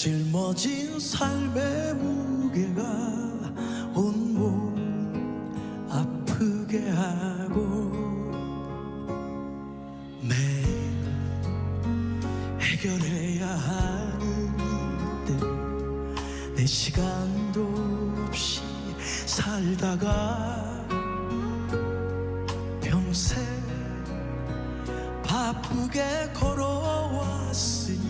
짊어진 삶의 무게가 온몸 아프게 하고 매일 해결해야 하는데 내 시간도 없이 살다가 평생 바쁘게 걸어왔으니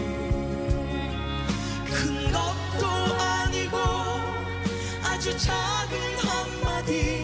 아주 작은 한마디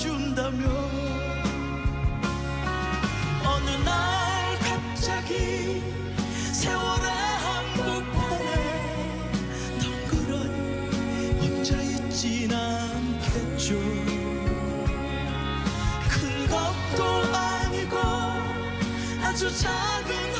준다면 어느 날 갑자기 세월의 한복판에 덩그러니 혼자 있진 않겠죠. 큰 것도 아니고 아주 작은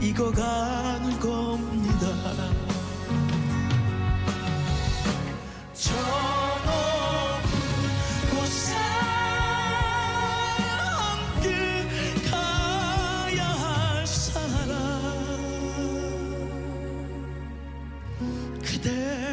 익어가는 겁니다. 저 높은 곳에 함께 가야 할 사람 그대